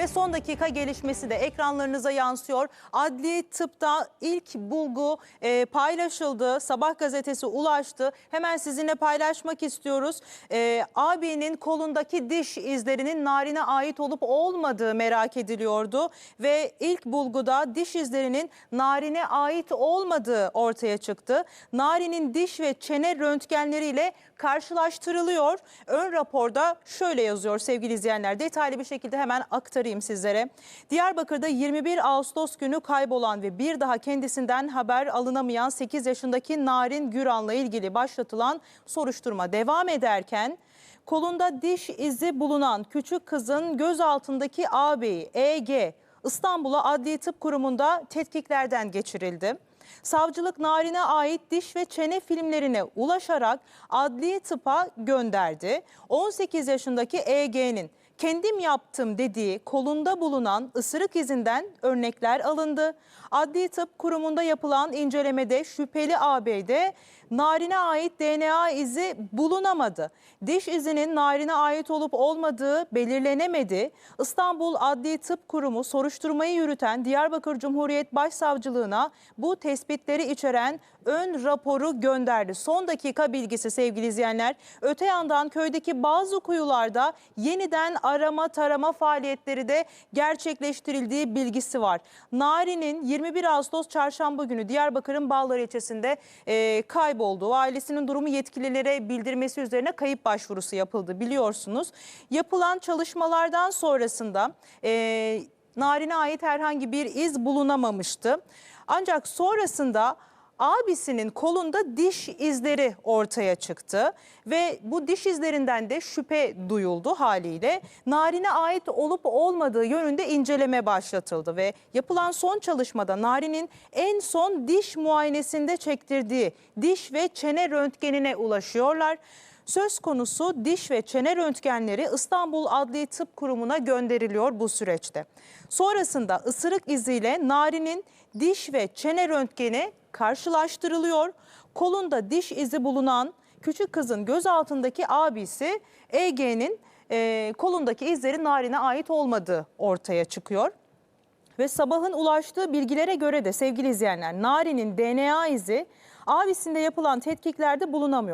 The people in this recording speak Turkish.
Ve son dakika gelişmesi de ekranlarınıza yansıyor. Adli tıpta ilk bulgu e, paylaşıldı. Sabah gazetesi ulaştı. Hemen sizinle paylaşmak istiyoruz. E, abinin kolundaki diş izlerinin narine ait olup olmadığı merak ediliyordu. Ve ilk bulguda diş izlerinin narine ait olmadığı ortaya çıktı. Nari'nin diş ve çene röntgenleriyle karşılaştırılıyor. Ön raporda şöyle yazıyor sevgili izleyenler. Detaylı bir şekilde hemen aktarayım sizlere. Diyarbakır'da 21 Ağustos günü kaybolan ve bir daha kendisinden haber alınamayan 8 yaşındaki Narin Güran'la ilgili başlatılan soruşturma devam ederken kolunda diş izi bulunan küçük kızın gözaltındaki ağabeyi EG İstanbul'a Adli Tıp Kurumu'nda tetkiklerden geçirildi. Savcılık Narin'e ait diş ve çene filmlerine ulaşarak adli tıpa gönderdi. 18 yaşındaki EG'nin kendim yaptım dediği kolunda bulunan ısırık izinden örnekler alındı. Adli Tıp Kurumu'nda yapılan incelemede şüpheli ağabeyde Narin'e ait DNA izi bulunamadı. Diş izinin Narin'e ait olup olmadığı belirlenemedi. İstanbul Adli Tıp Kurumu soruşturmayı yürüten Diyarbakır Cumhuriyet Başsavcılığına bu tespitleri içeren ön raporu gönderdi. Son dakika bilgisi sevgili izleyenler. Öte yandan köydeki bazı kuyularda yeniden arama tarama faaliyetleri de gerçekleştirildiği bilgisi var. Nari'nin 21 Ağustos çarşamba günü Diyarbakır'ın Bağlar ilçesinde e, kaybolduğu, ailesinin durumu yetkililere bildirmesi üzerine kayıp başvurusu yapıldı biliyorsunuz. Yapılan çalışmalardan sonrasında e, Narin'e ait herhangi bir iz bulunamamıştı. Ancak sonrasında abisinin kolunda diş izleri ortaya çıktı ve bu diş izlerinden de şüphe duyuldu haliyle. Narin'e ait olup olmadığı yönünde inceleme başlatıldı ve yapılan son çalışmada Narin'in en son diş muayenesinde çektirdiği diş ve çene röntgenine ulaşıyorlar. Söz konusu diş ve çene röntgenleri İstanbul Adli Tıp Kurumu'na gönderiliyor bu süreçte. Sonrasında ısırık iziyle Nari'nin diş ve çene röntgeni karşılaştırılıyor. Kolunda diş izi bulunan küçük kızın gözaltındaki abisi EG'nin e, kolundaki izlerin Narin'e ait olmadığı ortaya çıkıyor. Ve sabahın ulaştığı bilgilere göre de sevgili izleyenler Nari'nin DNA izi abisinde yapılan tetkiklerde bulunamıyor.